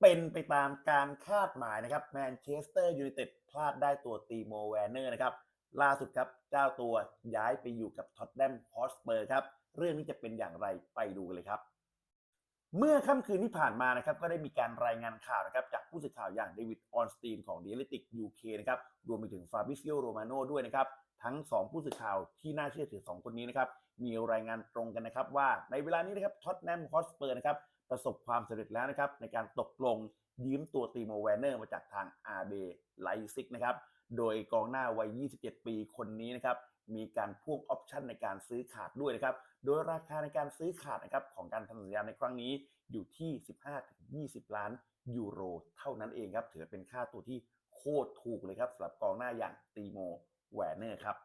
เป็นไปตามการคาดหมายนะครับแมนเชสเตอร์ยูไนเต็ดพลาดได้ตัวตีโมแวนเนอร์นะครับล่าสุดครับเจ้าตัวย้ายไปอยู่กับท็อตแนมฮอสเปอร์ครับเรื่องนี้จะเป็นอย่างไรไปดูกันเลยครับ เมื่อค่ำคืนที่ผ่านมานะครับก็ได้มีการรายงานข่าวนะครับจากผู้สื่อข่าวอย่างเดวิดออนสตีนของเดลิติกยูเคนะครับรวมไปถึงฟาบิซิโอโรมาโนด้วยนะครับทั้ง 2 ผู้สื่อข่าวที่น่าเชื่อถือ 2 คนนี้นะครับมีรายงานตรงกันนะครับว่าในเวลานี้นะครับท็อตแนมฮอสเปอร์นะครับ ประสบความสำเร็จแล้วนะครับในการตกลงยืมตัวตีโมแวนเนอร์มาจากทางอาเบไลซิกนะครับโดยกองหน้าวัย 27 ปีคนนี้นะครับมีการพ่วงออปชันในการซื้อขาดด้วยนะครับ โดยราคาในการซื้อขาดนะครับของการทำสัญญาในครั้งนี้อยู่ที่ 15-20 ล้านยูโร เท่านั้นเองครับ ถือเป็นค่าตัวที่โคตรถูกเลยครับสำหรับกองหน้าอย่างตีโมแวนเนอร์ครับ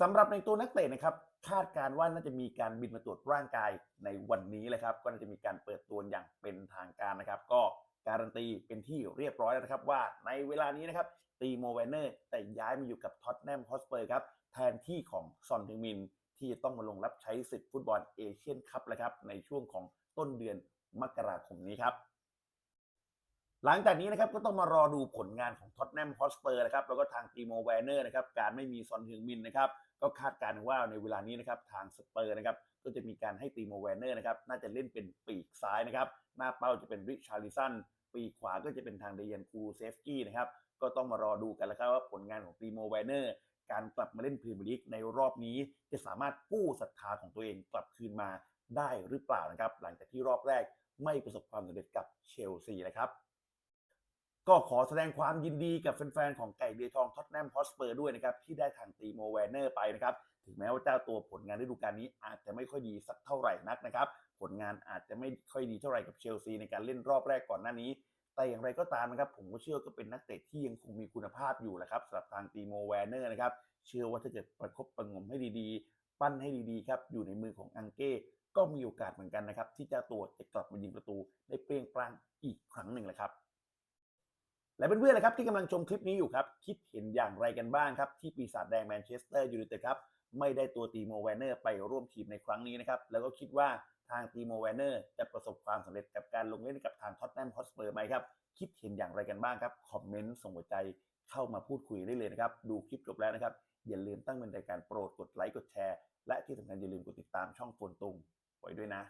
สำหรับในตัวนักเตะนะครับคาดการณ์ว่าน่าจะมีการบินมาตรวจร่างกายในวันนี้เลยครับก็น่าจะมีการเปิดตัวอย่างเป็นทางการนะครับ ก็การันตีเป็นที่เรียบร้อยแล้วนะครับว่าในเวลานี้นะครับตีโมแวนเนอร์แต่ย้ายมาอยู่กับท็อตแนมฮอสเปอร์ครับแทนที่ของซอนทึงมิน ที่จะต้องมาลงรับใช้ศึกฟุตบอลเอเชียนคัพแล้วครับในช่วงของต้นเดือนมกราคมนี้ครับ หลังจากนี้นะครับก็ต้องมารอดูผลงานของท็อตแนมฮอสเปอร์นะครับแล้วก็ทางตีโมแวนเนอร์นะครับการไม่มีซอนฮึงมินนะครับก็คาดการณ์ว่าในเวลานี้นะครับทางสเปอร์นะครับก็จะมีการให้ตีโมแวนเนอร์นะครับน่าจะเล่นเป็นปีกซ้ายนะครับหน้าเป้าจะเป็นริชาริสันปีกขวาก็จะเป็นทางเดยันคูเซฟกี้นะครับก็ต้องมารอดูกันแล้วครับว่าผลงานของตีโมแวนเนอร์การกลับมาเล่นพรีเมียร์ลีกในรอบนี้ จะสามารถกู้ศรัทธาของตัวเองกลับคืนมาได้หรือเปล่านะครับ หลังจากที่รอบแรกไม่ประสบความสำเร็จกับเชลซีนะครับ ก็ขอแสดงความยินดีกับแฟนๆ ของไก่เดือยทองท็อตแนมฮอสเปอร์ด้วยนะครับ ที่ได้ทางตีโมแวนเนอร์ไปนะครับ ถึงแม้ว่าเจ้าตัวผลงานฤดูกาลนี้อาจจะไม่ค่อยดีสักเท่าไหร่นักนะครับ ผลงานอาจจะไม่ค่อยดีเท่าไหร่กับเชลซีในการเล่นรอบแรกก่อนหน้านี้ แต่อย่างไรก็ตามนะครับ ผมก็เชื่อก็เป็นนักเตะที่ยังคงมีคุณภาพอยู่แหละครับสำหรับทางตีโมแวนเนอร์นะครับเชื่อว่าถ้าเกิดประคบประงมให้ดีๆ ปั้นให้ดีๆครับอยู่ในมือของอังเก้ก็มีโอกาสเหมือนกันนะครับที่เจ้าตัวจะกลับมายิงประตูได้เปรี้ยงปร้างอีกครั้งหนึ่งแหละครับ และเพื่อนๆนะครับที่กำลังชมคลิปนี้อยู่ครับคิดเห็นอย่างไรกันบ้างครับที่ปีศาจแดงแมนเชสเตอร์ยูไนเต็ดครับไม่ได้ตัวตีโมแวนเนอร์ไปร่วมทีมในครั้งนี้นะครับแล้วก็คิดว่าทางตีโมแวนเนอร์จะประสบความสำเร็จกับการลงเล่นกับทางท็อตแนมฮอสเปอร์ไหมครับคิดเห็นอย่างไรกันบ้างครับคอมเมนต์ส่งหัวใจเข้ามาพูดคุยได้เลยนะครับดูคลิปจบแล้วนะครับอย่าลืมตั้งเป็นรายการโปรดกดไลค์กดแชร์และที่สำคัญอย่าลืมกดติดตามช่องโฟนตุงไว้ด้วยนะ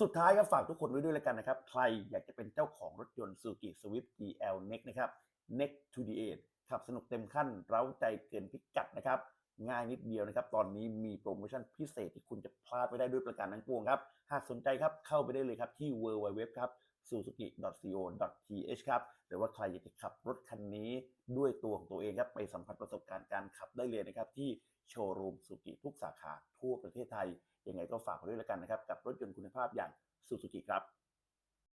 สุดท้ายก็ฝากทุกคนไว้ด้วยแล้วกันนะครับ ใครอยากจะเป็นเจ้าของรถยนต์ Suzuki Swift GL Next นะครับ Next to the Edge ขับสนุกเต็มขั้น เร้าใจเกินพิกัดนะครับ ง่ายนิดเดียวนะครับ ตอนนี้มีโปรโมชั่นพิเศษที่คุณจะพลาดไม่ได้ด้วยประการทั้งปวงครับ หากสนใจครับเข้าไปได้เลยครับที่ www ครับ suzuki.co.th ครับหรือว่าใครอยากจะขับรถคันนี้ด้วยตัวของตัวเองครับไปสัมผัสประสบการณ์การขับได้เลยนะครับ ที่โชว์รูมสุกิทุกสาขาทั่วประเทศไทยยังไงก็ฝากไว้ด้วยแล้วกันนะครับ กับรถยนต์คุณภาพอย่าง Suzuki ครับ